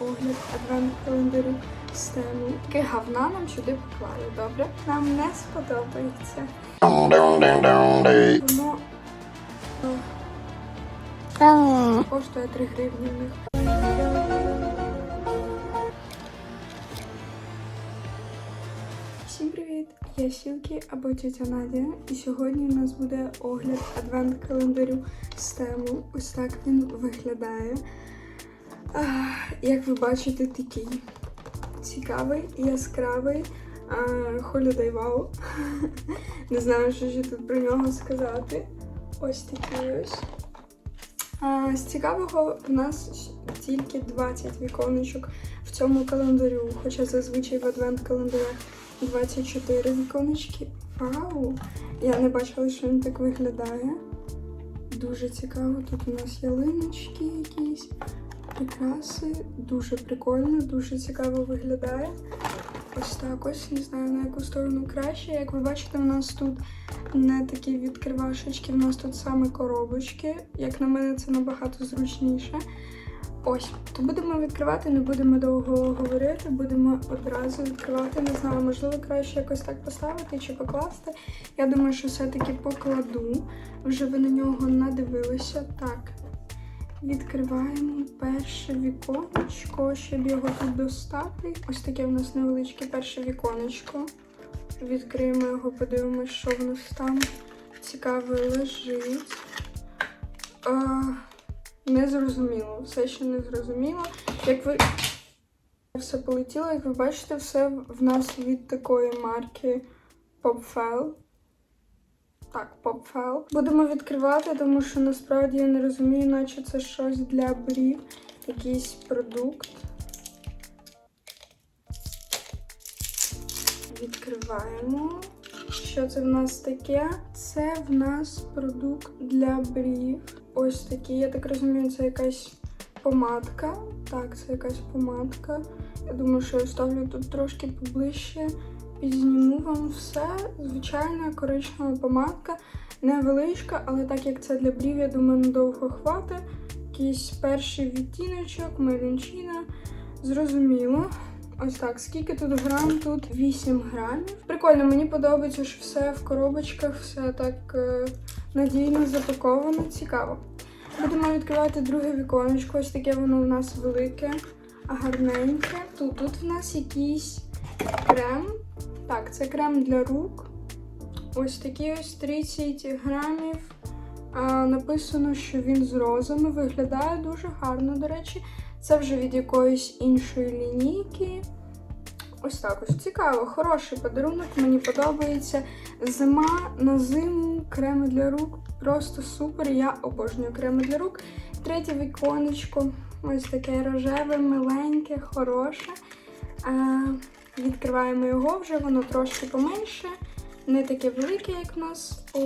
огляд адвент календарю з тему. Яке говна нам сюди поклали, добре? Нам не сподобається. Воно е, коштує 3 гривні в них. Всім привіт! Я Сілкі або тетя Надя, і сьогодні у нас буде огляд адвент календарю з тему. Ось так він виглядає. Як ви бачите, такий цікавий, яскравий. Holiday Wow. Не знаю, що ще тут про нього сказати. Ось такий ось. З цікавого в нас тільки 20 віконечок в цьому календарю, хоча зазвичай в адвент календарях 24 віконечки. Вау! Я не бачила, що він так виглядає. Дуже цікаво. Тут у нас ялиночки якісь, прикраси. Дуже прикольно, дуже цікаво виглядає. Ось так ось, не знаю на яку сторону краще. Як ви бачите, у нас тут не такі відкривашечки, у нас тут саме коробочки. Як на мене, це набагато зручніше. Ось, то будемо відкривати, не будемо довго говорити, будемо одразу відкривати. Не знаю, можливо, краще якось так поставити чи покласти. Я думаю, що все-таки покладу. Вже ви на нього надивилися. Так. Відкриваємо перше віконечко, щоб його тут достати. Ось таке в нас невеличке перше віконечко. Відкриємо його, подивимося, що в нас там цікаве лежить. А, не зрозуміло, все ще не зрозуміло. Як ви все полетіло, як ви бачите, все в нас від такої марки PopFile. Так, PopFile. Будемо відкривати, тому що насправді я не розумію, наче це щось для брів, якийсь продукт. Відкриваємо. Що це в нас таке? Це в нас продукт для брів. Ось такий. Я так розумію, це якась помадка. Так, це якась помадка. Я думаю, що я вставлю тут трошки поближче. Підзніму вам все. Звичайна коричнева помадка. Невеличка, але так як це для брів, я думаю, надовго хватить. Якийсь перший відтіночок, мелінчина. Зрозуміло. Ось так, скільки тут грам? Тут 8 грамів. Прикольно, мені подобається, що все в коробочках, все так е, надійно запаковано. Цікаво. Будемо відкривати друге віконечко. Ось таке воно у нас велике, гарненьке. Тут, тут в нас якийсь крем. Так, це крем для рук. Ось такий ось 30 грамів. А, написано, що він з розами. Виглядає дуже гарно, до речі. Це вже від якоїсь іншої лінійки. Ось так ось цікаво, хороший подарунок, мені подобається. Зима на зиму, креми для рук. Просто супер. Я обожнюю креми для рук. Третє віконечко. Ось таке рожеве, миленьке, хороше. Відкриваємо його вже, воно трошки поменше. Не таке велике, як в нас. О,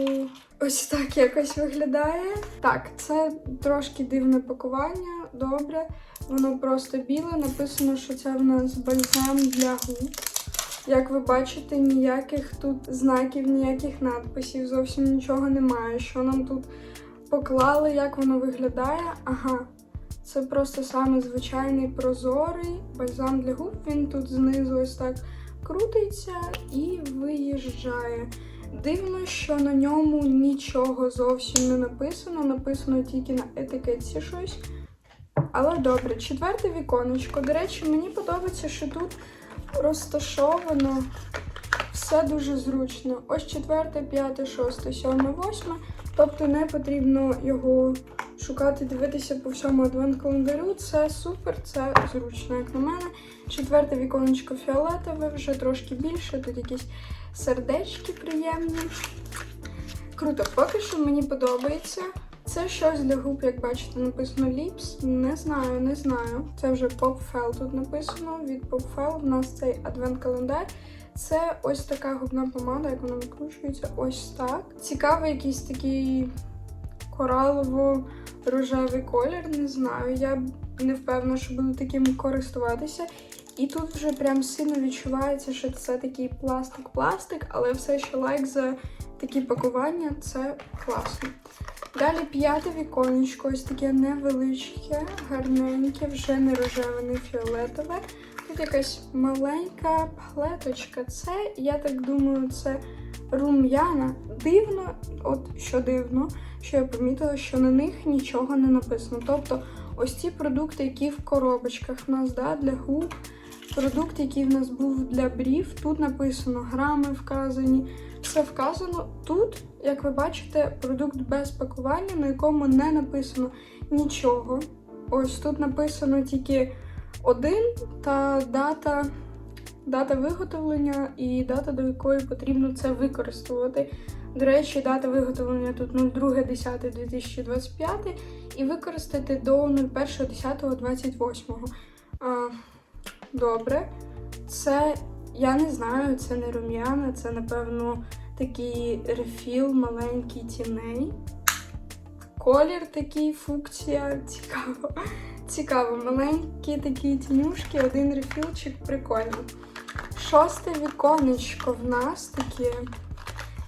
ось так якось виглядає. Так, це трошки дивне пакування. Добре. Воно просто біле. Написано, що це в нас бальзам для губ. Як ви бачите, ніяких тут знаків, ніяких надписів, зовсім нічого немає. Що нам тут поклали, як воно виглядає? Ага, це просто саме звичайний прозорий бальзам для губ. Він тут знизу ось так крутиться і виїжджає. Дивно, що на ньому нічого зовсім не написано. Написано тільки на етикетці щось. Але добре, четверте віконечко. До речі, мені подобається, що тут розташовано все дуже зручно. Ось четверте, п'яте, шосте, сьоме, восьме. Тобто не потрібно його шукати, дивитися по всьому адвент-календарю. Це супер, це зручно, як на мене. Четверте віконечко фіолетове, вже трошки більше. Тут якісь сердечки приємні. Круто, поки що мені подобається. Це щось для губ, як бачите, написано Lips. Не знаю, не знаю. Це вже PopFell тут написано. Від PopFell в нас цей адвент-календар. Це ось така губна помада, як вона викручується. Ось так. Цікавий якийсь такий коралово-рожевий колір. Не знаю. Я не впевнена, що буду таким користуватися. І тут вже прям сильно відчувається, що це такий пластик-пластик, але все, що лайк за такі пакування, це класно. Далі п'яте віконечко, ось таке невеличке, гарненьке, вже не рожеве, не фіолетове. Тут якась маленька палеточка. Це, я так думаю, це рум'яна. Дивно, от що дивно, що я помітила, що на них нічого не написано. Тобто, ось ці продукти, які в коробочках в нас да, для губ, продукт, який в нас був для брів, тут написано грами вказані, все вказано. Тут, як ви бачите, продукт без пакування, на якому не написано нічого. Ось тут написано тільки один та дата, дата виготовлення і дата, до якої потрібно це використовувати. До речі, дата виготовлення тут 02.10.2025 і використати до 01.10.28. Добре. Це, я не знаю, це не рум'яна, це, напевно, такий рефіл маленький тіней. Колір такий, функція, цікаво. Цікаво, маленькі такі тінюшки, один рефілчик, прикольно. Шосте віконечко в нас таке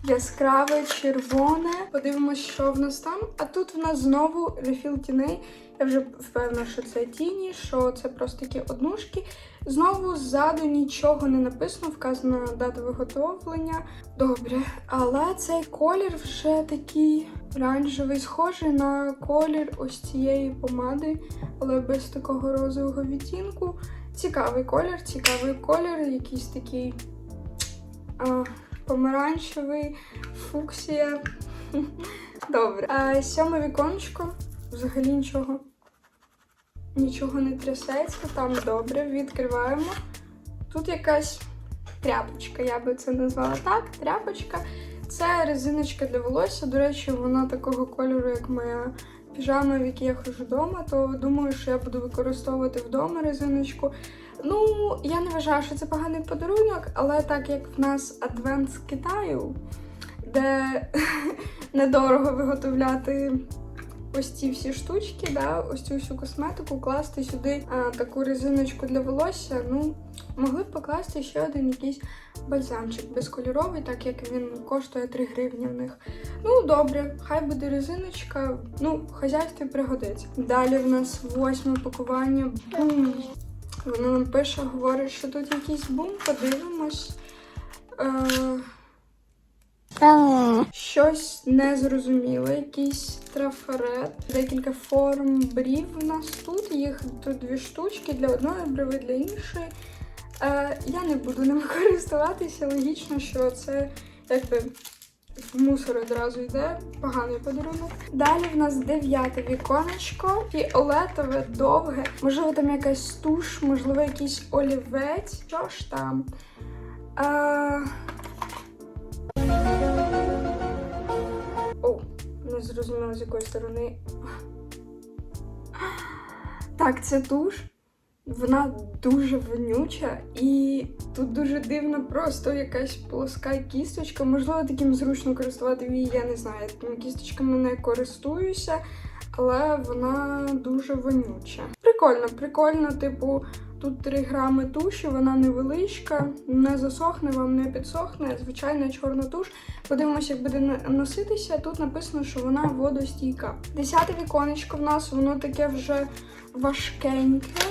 яскраве, червоне. Подивимось, що в нас там. А тут в нас знову рефіл тіней. Я вже впевнена, що це тіні, що це просто такі однушки. Знову ззаду нічого не написано, вказана дата виготовлення. Добре, але цей колір вже такий оранжевий, схожий на колір ось цієї помади, але без такого розового відтінку. Цікавий колір, цікавий колір, якийсь такий а, помаранчевий, фуксія. Добре. А, сьоме віконечко. Взагалі нічого. Нічого не трясеться, там добре. Відкриваємо. Тут якась тряпочка, я би це назвала так. Тряпочка. Це резиночка для волосся. До речі, вона такого кольору, як моя піжама, в які я ходжу вдома, то думаю, що я буду використовувати вдома резиночку. Ну, я не вважаю, що це поганий подарунок, але так як в нас адвент з Китаю, де недорого виготовляти ось ці всі штучки, да, ось цю всю косметику, класти сюди а, таку резиночку для волосся. Ну, могли б покласти ще один якийсь бальзамчик безкольоровий, так як він коштує 3 гривні в них. Ну, добре, хай буде резиночка, ну, хазяйстві пригодиться. Далі в нас восьме пакування. Бум! Вона нам пише, говорить, що тут якийсь бум, подивимось. Е, Щось незрозуміле, якийсь трафарет, декілька форм брів у нас тут. Їх тут дві штучки для одної бриви, для іншої. Е, я не буду ними користуватися. Логічно, що це якби в мусор одразу йде. Поганий подарунок. Далі в нас дев'яте віконечко, фіолетове, довге. Можливо, там якась туш, можливо, якийсь олівець. Що ж там? Е, не зрозуміло з якої сторони. Так, це туш. Вона дуже вонюча і тут дуже дивно просто якась плоска кісточка. Можливо, таким зручно користувати її, я не знаю. Такими кісточками не користуюся, але вона дуже вонюча. Прикольно, прикольно, типу, тут 3 грами туші, вона невеличка, не засохне, вам не підсохне. Звичайна чорна туш. Подивимося, як буде носитися. Тут написано, що вона водостійка. Десяте віконечко в нас, воно таке вже важкеньке.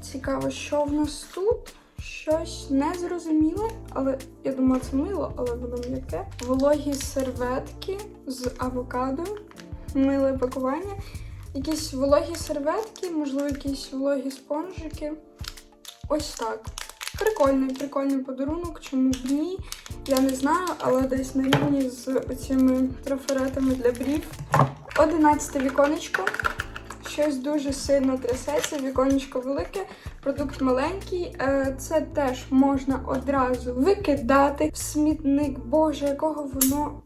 Цікаво, що в нас тут? Щось незрозуміле, але я думаю, це мило, але воно м'яке. Вологі серветки з авокадо, миле пакування. Якісь вологі серветки, можливо, якісь вологі спонжики. Ось так. Прикольний, прикольний подарунок, чому б ні? Я не знаю, але десь на рівні з цими трафаретами для брів. Одинадцяте віконечко. Щось дуже сильно трясеться, віконечко велике, продукт маленький. Е, Це теж можна одразу викидати в смітник. Боже, якого воно.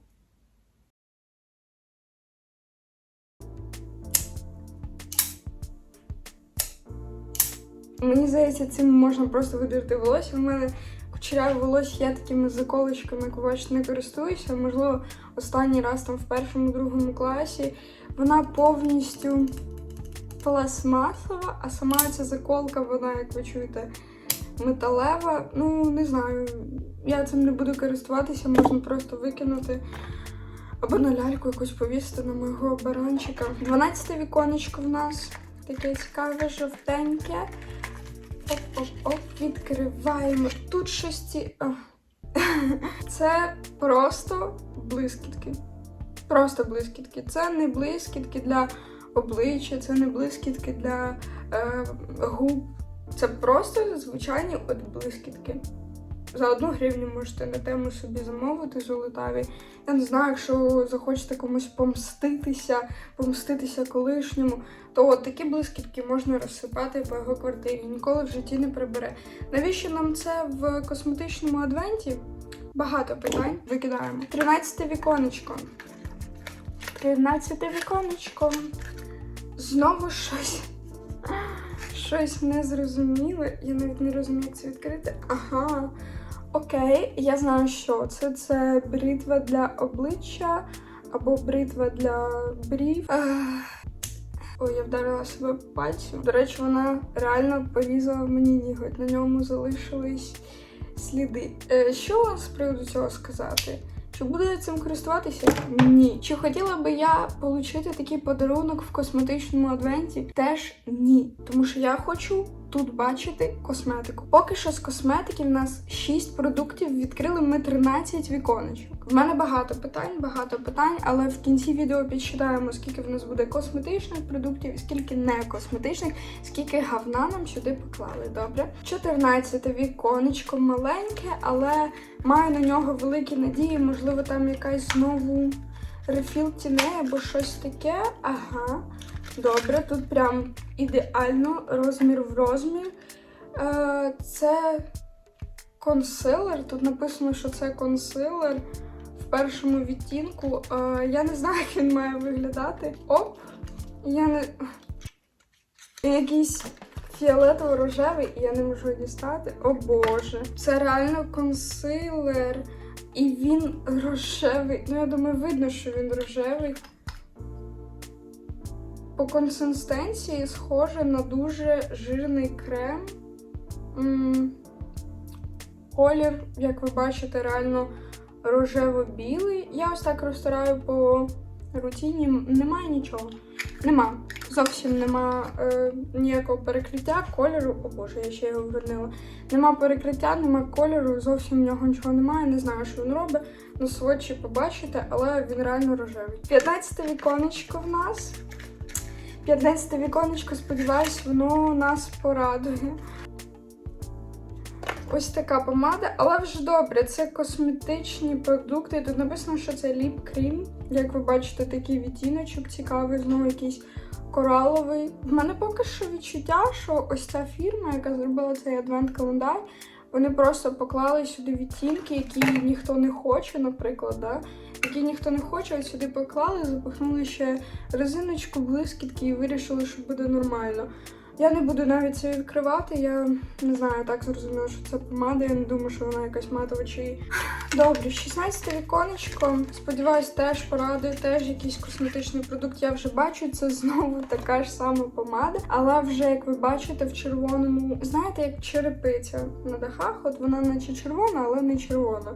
Мені здається, цим можна просто видерти волосся. У мене кучеряве волосся, я такими заколочками, бачите, не користуюся. Можливо, останній раз там в першому, другому класі. Вона повністю пластмасова, а сама ця заколка, вона, як ви чуєте, металева. Ну, не знаю. Я цим не буду користуватися, можна просто викинути. Або на ляльку якусь повісити на мого баранчика. 12 віконечко в нас таке цікаве, жовтеньке. Оп-оп-оп, відкриваємо. Тут щось. Це просто блискітки. Просто блискітки. Це не блискітки для обличчя, це не блискітки для е, губ. Це просто звичайні от блискітки. За одну гривню можете на тему собі замовити золотаві. Я не знаю, якщо захочете комусь помститися, помститися колишньому, то от такі блискітки можна розсипати по його квартирі. Ніколи в житті не прибере. Навіщо нам це в косметичному адвенті? Багато питань викидаємо. 13 віконечко. 13 віконечко. Знову щось. Щось незрозуміле. Я навіть не розумію, як це відкрити. Ага. Окей, я знаю, що це. Це бритва для обличчя або бритва для брів. Ой, я вдарила себе пальцем. До речі, вона реально порізала мені ніготь. На ньому залишились сліди. Е, що з приводу цього сказати? Чи буду я цим користуватися? Ні. Чи хотіла би я отримати такий подарунок в косметичному адвенті? Теж ні. Тому що я хочу тут бачити косметику. Поки що з косметики в нас 6 продуктів, відкрили ми 13 віконечок. В мене багато питань, багато питань, але в кінці відео підсчитаємо, скільки в нас буде косметичних продуктів скільки не косметичних, скільки гавна нам сюди поклали. Добре? 14 віконечко маленьке, але маю на нього великі надії. Можливо, там якась знову рефіл тіней або щось таке. Ага. Добре, тут прям ідеально розмір в розмір. Е, це консилер. Тут написано, що це консилер в першому відтінку. Е, я не знаю, як він має виглядати. Оп! Я не. Якийсь фіолетово-рожевий, і я не можу дістати. О Боже. Це реально консилер. І він рожевий. Ну, я думаю, видно, що він рожевий. По консистенції схоже на дуже жирний крем. Колір, як ви бачите, реально рожево-білий. Я ось так розтираю по рутині. Немає нічого. Нема. Зовсім нема е, ніякого перекриття кольору. О боже, я ще його вернила. Нема перекриття, нема кольору, зовсім в нього нічого немає. Не знаю, що він робить. На сводчі побачите, але він реально рожевий. 15 віконечко в нас. 15 віконечко, сподіваюсь, воно нас порадує. Ось така помада, але вже добре, це косметичні продукти. Тут написано, що це ліп крім. Як ви бачите, такий відтіночок цікавий, знову якийсь кораловий. В мене поки що відчуття, що ось ця фірма, яка зробила цей адвент-календар, вони просто поклали сюди відтінки, які ніхто не хоче, наприклад, да? Які ніхто не хоче, от сюди поклали, запихнули ще резиночку, блискітки і вирішили, що буде нормально. Я не буду навіть це відкривати, я не знаю, так зрозуміла, що це помада, я не думаю, що вона якась матова чи. Добре, 16 віконечко. Сподіваюсь, теж порадує, теж якийсь косметичний продукт. Я вже бачу, це знову така ж сама помада, але вже, як ви бачите, в червоному, знаєте, як черепиця на дахах, от вона наче червона, але не червона.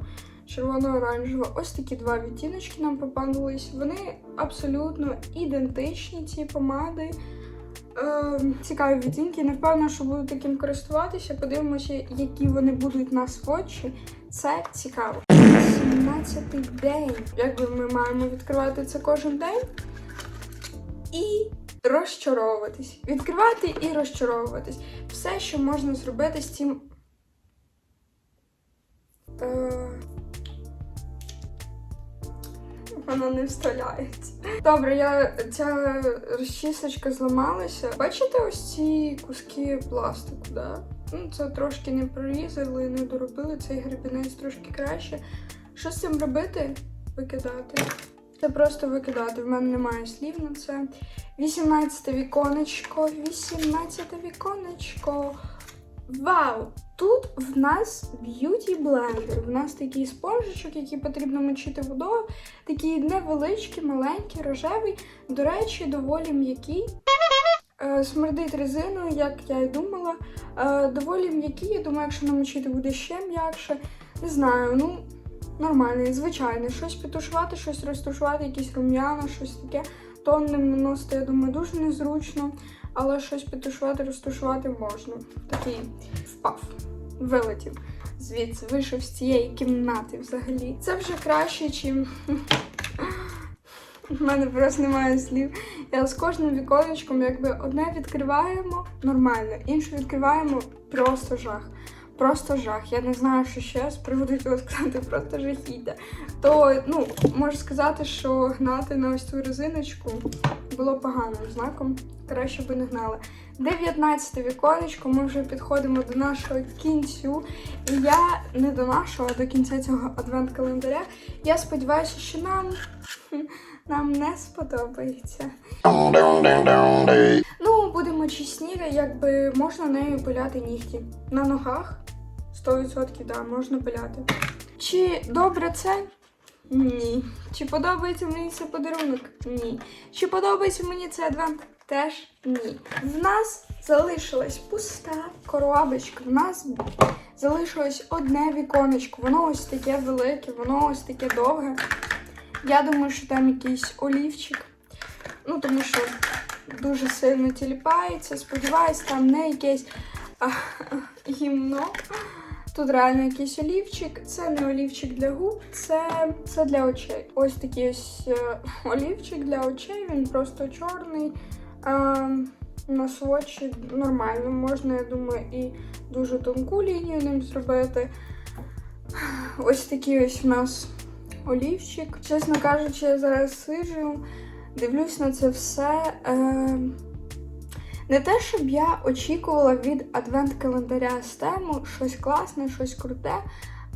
Червоно-оранжева. Ось такі два відтіночки нам попадались. Вони абсолютно ідентичні, ці помади. Е, цікаві відтінки. Не впевнена, що буду таким користуватися. Подивимося, які вони будуть на сводчі. Це цікаво. 17-й день. Якби ми маємо відкривати це кожен день і розчаровуватись. Відкривати і розчаровуватись. Все, що можна зробити з цим. Е, Вона не вставляється. Добре, я ця розчісочка зламалася. Бачите ось ці куски пластику, да? Ну, це трошки не прорізали, не доробили цей гребінець трошки краще. Що з цим робити? Викидати. Це просто викидати. В мене немає слів на це. 18 віконечко, 18 віконечко. Вау! Тут в нас б'юті блендер. В нас такий спонжичок, який потрібно мочити водою. Такий невеличкий, маленький, рожевий. До речі, доволі м'який. Е, Смердить резиною, як я і думала. Е, Доволі м'який, я думаю, якщо намочити буде ще м'якше. Не знаю, ну нормальний, звичайний. Щось підтушувати, щось розтушувати, якісь рум'яна, щось таке. Тонним наносити, я думаю, дуже незручно, але щось підтушувати, розтушувати можна. Такий впав, вилетів звідси, вийшов з цієї кімнати взагалі. Це вже краще, чим. У мене просто немає слів. Я з кожним віконечком, якби одне відкриваємо нормально, інше відкриваємо просто жах. Просто жах. Я не знаю, що ще з приводу цього сказати, просто жахіття. То, ну, можу сказати, що гнати на ось цю резиночку було поганим знаком. Краще би не гнали. 19 віконечко, ми вже підходимо до нашого кінцю. І я не до нашого, а до кінця цього адвент-календаря. Я сподіваюся, що нам, нам не сподобається. Ну, будемо чесні, якби можна нею пиляти нігті. На ногах 100% да, можна пиляти. Чи добре це? Ні. Чи подобається мені цей подарунок? Ні. Чи подобається мені цей адвент? Теж ні. В нас залишилась пуста коробочка. В нас залишилось одне віконечко. Воно ось таке велике, воно ось таке довге. Я думаю, що там якийсь олівчик. Ну, тому що дуже сильно тіліпається. Сподіваюсь, там не якесь гімно. Тут реально якийсь олівчик. Це не олівчик для губ, це, це для очей. Ось такий ось е, олівчик для очей, він просто чорний. А, на свочі нормально. Можна, я думаю, і дуже тонку лінію ним зробити. Ось такий ось у нас олівчик. Чесно кажучи, я зараз сиджу, дивлюсь на це все. Е, не те, щоб я очікувала від адвент-календаря з тему щось класне, щось круте.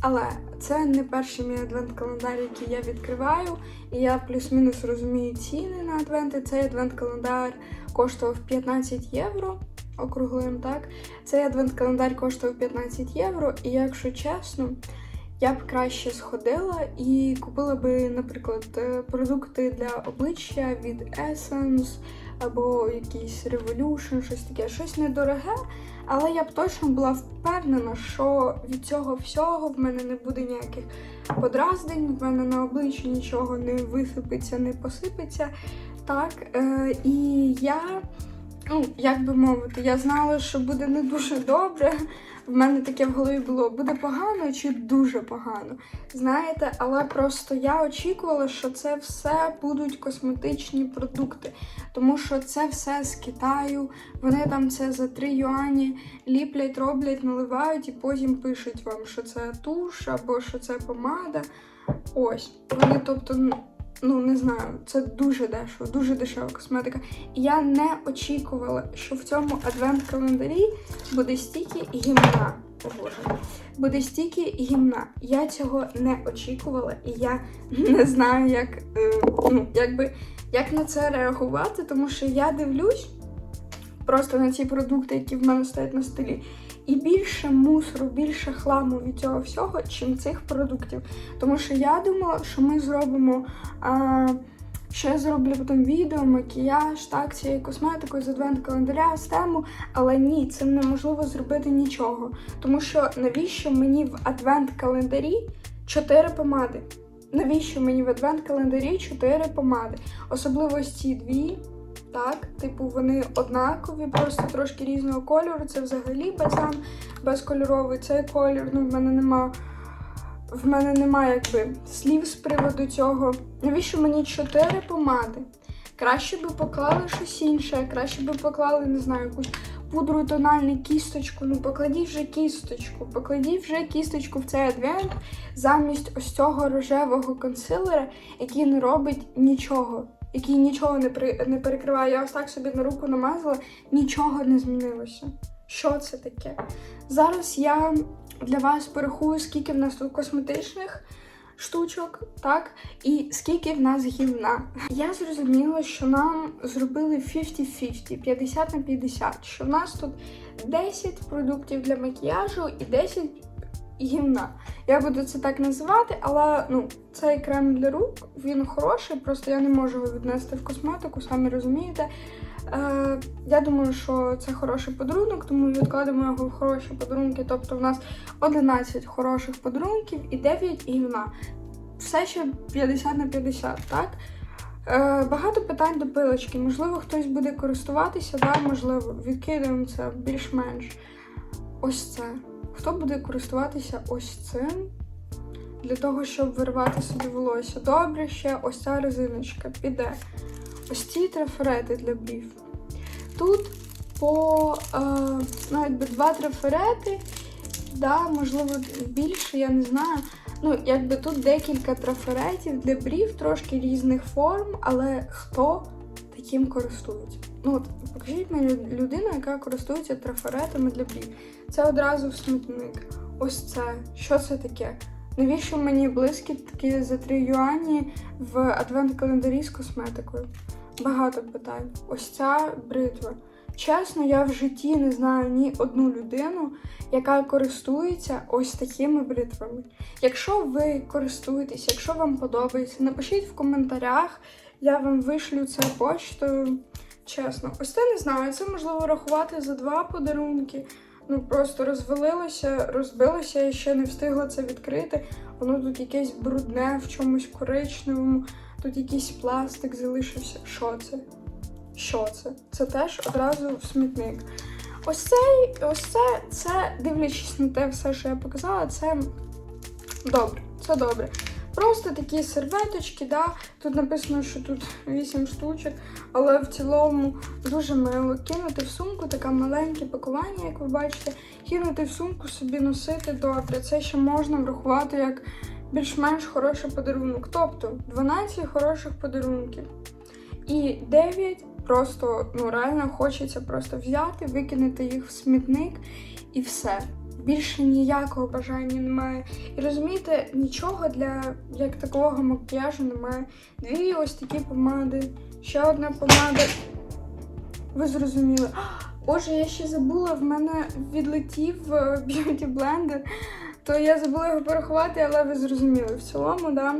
Але це не перший мій адвент-календар, який я відкриваю. І я плюс-мінус розумію ціни на адвенти. Цей адвент-календар коштував 15 євро. Округлим, так? Цей адвент-календар коштував 15 євро, і якщо чесно, я б краще сходила і купила би, наприклад, е, продукти для обличчя від Essence або якийсь Revolution, щось таке, щось недороге. Але я б точно була впевнена, що від цього всього в мене не буде ніяких подразнень, в мене на обличчі нічого не висипеться, не посипеться. Так, е, і я, ну, як би мовити, я знала, що буде не дуже добре. В мене таке в голові було буде погано чи дуже погано. Знаєте, але просто я очікувала, що це все будуть косметичні продукти, тому що це все з Китаю. Вони там це за 3 юані ліплять, роблять, наливають і потім пишуть вам, що це туш або що це помада. Ось. Вони, тобто, ну не знаю, це дуже дешево, дуже дешева косметика. Я не очікувала, що в цьому адвент-календарі буде стільки гімна. О Боже. Буде стільки гімна. Я цього не очікувала, і я не знаю, як, е, ну, якби, як на це реагувати, тому що я дивлюсь просто на ці продукти, які в мене стоять на столі. І більше мусору, більше хламу від цього всього, чим цих продуктів. Тому що я думала, що ми зробимо. А, що я зроблю потім відео, макіяж, так, цією косметикою з адвент календаря, з тему, але ні, цим неможливо зробити нічого. Тому що навіщо мені в адвент календарі 4 помади? Навіщо мені в адвент календарі 4 помади? Особливо ці дві. Так, типу, вони однакові, просто трошки різного кольору. Це взагалі базан безкольоровий. Цей колір, ну в мене нема. В мене немає якби слів з приводу цього. Навіщо мені чотири помади? Краще би поклали щось інше, краще би поклали, не знаю, якусь пудру тональну кісточку. Ну покладіть вже кісточку, покладіть вже кісточку в цей адвент замість ось цього рожевого консилера, який не робить нічого, який нічого не при не перекриває. Я ось так собі на руку намазала, нічого не змінилося. Що це таке? Зараз я для вас порахую, скільки в нас тут косметичних штучок, так, і скільки в нас гівна. Я зрозуміла, що нам зробили 50-50, 50 на 50, що в нас тут 10 продуктів для макіяжу і 10 гімна. Я буду це так називати, але ну, цей крем для рук він хороший, просто я не можу його віднести в косметику, самі розумієте. Е, я думаю, що це хороший подарунок, тому відкладемо його в хороші подарунки. Тобто в нас 11 хороших подарунків і 9 гівна. Все ще 50 на 50, так? Е, багато питань до пилочки. Можливо, хтось буде користуватися, да, можливо, відкидаємо це більш-менш. Ось це. Хто буде користуватися ось цим для того, щоб вирвати собі волосся? Добре, ще ось ця резиночка піде. Ось ці трафарети для брів. Тут по е, ну, якби два трафарети, да, можливо, більше, я не знаю. Ну, якби тут декілька трафаретів для брів, трошки різних форм, але хто таким користується? Ну, от покажіть мені людину, яка користується трафаретами для брів. Це одразу в смітник. Ось це. Що це таке? Навіщо мені блискітки за 3 юані в адвент-календарі з косметикою? Багато питань. Ось ця бритва. Чесно, я в житті не знаю ні одну людину, яка користується ось такими бритвами. Якщо ви користуєтесь, якщо вам подобається, напишіть в коментарях, я вам вишлю це поштою. Чесно, ось це не знаю. Це можливо рахувати за два подарунки. Ну просто розвалилося, розбилося, я ще не встигла це відкрити. Воно тут якесь брудне в чомусь коричневому, тут якийсь пластик залишився. Що це? Що це? Це теж одразу в смітник. Ось цей, ось це, це, дивлячись на те все, що я показала, це добре, це добре. Просто такі серветочки, да. Тут написано, що тут 8 штучок, але в цілому дуже мило. Кинути в сумку, таке маленьке пакування, як ви бачите, кинути в сумку собі носити добре. Це ще можна врахувати як більш-менш хороший подарунок. Тобто 12 хороших подарунків. І 9 просто ну реально хочеться просто взяти, викинути їх в смітник і все. Більше ніякого бажання немає. І розумієте, нічого для як такого макіяжу немає. Дві ось такі помади, ще одна помада. Ви зрозуміли. Боже, я ще забула, в мене відлетів е, б'юті блендер, то я забула його порахувати, але ви зрозуміли. В цілому, да.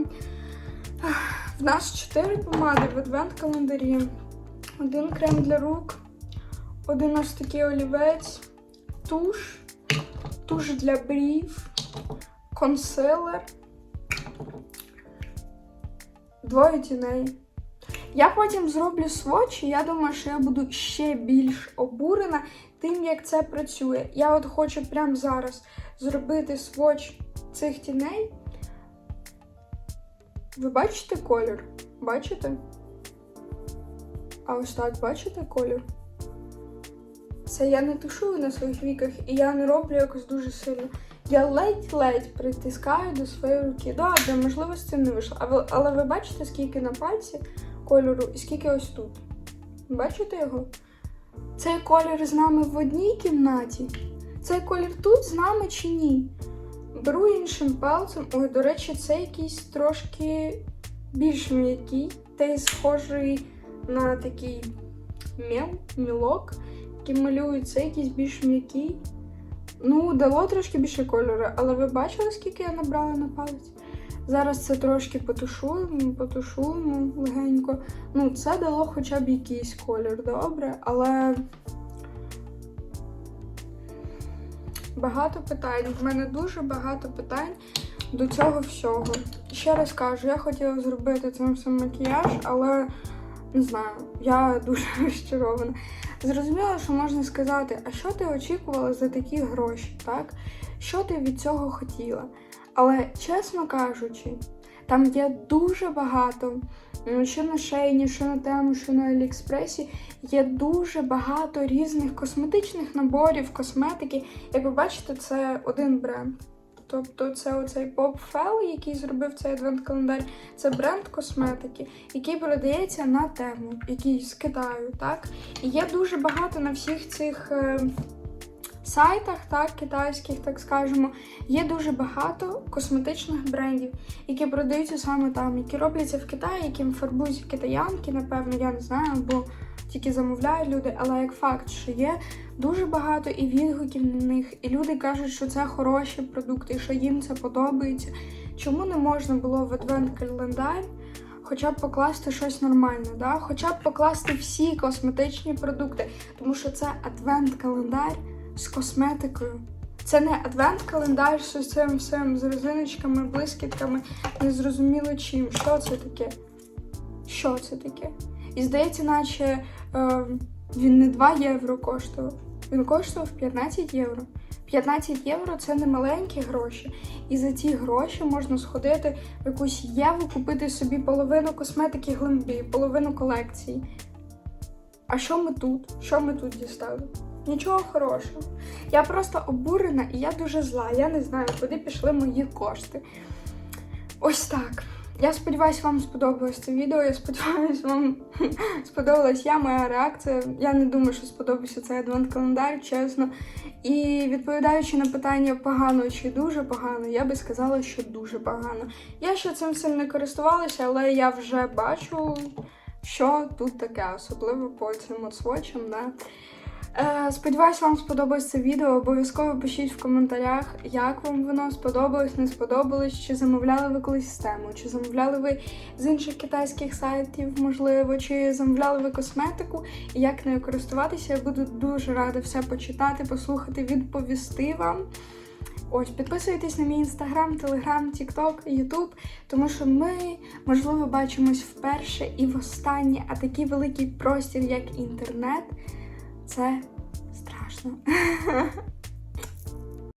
В нас чотири помади в адвент-календарі. Один крем для рук, один ось такий олівець, туш, туш для брів, консилер, двоє тіней. Я потім зроблю сводч, і я думаю, що я буду ще більш обурена тим, як це працює. Я от хочу прямо зараз зробити сводч цих тіней. Ви бачите колір? Бачите? А ось так, бачите колір? Це я не тушую на своїх віках і я не роблю якось дуже сильно. Я ледь-ледь притискаю до своєї руки. Добре, можливо, з цим не вийшло. А ви- Але ви бачите, скільки на пальці кольору і скільки ось тут? Бачите його? Цей колір з нами в одній кімнаті. Цей колір тут з нами чи ні? Беру іншим пальцем. Ой, до речі, це якийсь трошки більш м'який, та й схожий на такий мел, мілок, який малюють. Це якийсь більш м'який. Ну, дало трошки більше кольору, але ви бачили, скільки я набрала на палець? Зараз це трошки потушуємо, потушуємо легенько. Ну, це дало хоча б якийсь колір, добре, але багато питань. В мене дуже багато питань до цього всього. Ще раз кажу, я хотіла зробити цим всім макіяж, але не знаю, я дуже розчарована. Зрозуміло, що можна сказати, а що ти очікувала за такі гроші, так? Що ти від цього хотіла? Але чесно кажучи, там є дуже багато, що на шейні, що на тему, що на Аліекспресі, є дуже багато різних косметичних наборів, косметики. Як ви бачите, це один бренд. Тобто це оцей Pop Fell, який зробив цей адвент-календар, це бренд косметики, який продається на тему, який з Китаю, так? І є дуже багато на всіх цих е, сайтах, так, китайських, так скажемо, є дуже багато косметичних брендів, які продаються саме там, які робляться в Китаї, яким фарбують китаянки, напевно, я не знаю, бо тільки замовляють люди, але як факт, що є дуже багато і відгуків на них, і люди кажуть, що це хороші продукти, що їм це подобається. Чому не можна було в адвент-календар хоча б покласти щось нормальне, да? хоча б покласти всі косметичні продукти, тому що це адвент-календар з косметикою. Це не адвент-календар з цим всім з резиночками, блискітками, незрозуміло чим. Що це таке? Що це таке? І здається, наче е, він не 2 євро коштував. Він коштував 15 євро. 15 євро це не маленькі гроші. І за ці гроші можна сходити в якусь єву, купити собі половину косметики глимбі, половину колекції. А що ми тут? Що ми тут дістали? Нічого хорошого. Я просто обурена і я дуже зла. Я не знаю, куди пішли мої кошти. Ось так. Я сподіваюся, вам сподобалось це відео. Я сподіваюся, вам сподобалась я, моя реакція. Я не думаю, що сподобався цей адвент-календар, чесно. І відповідаючи на питання погано чи дуже погано, я би сказала, що дуже погано. Я ще цим всім не користувалася, але я вже бачу, що тут таке, особливо по цим от свочам. Да? Е, сподіваюсь, вам сподобалось це відео. Обов'язково пишіть в коментарях, як вам воно сподобалось, не сподобалось, чи замовляли ви колись систему, чи замовляли ви з інших китайських сайтів, можливо, чи замовляли ви косметику, і як нею користуватися. Я буду дуже рада все почитати, послухати, відповісти вам. Ось, підписуйтесь на мій інстаграм, телеграм, тікток, ютуб, тому що ми, можливо, бачимось вперше і востаннє, а такий великий простір, як інтернет, це страшно.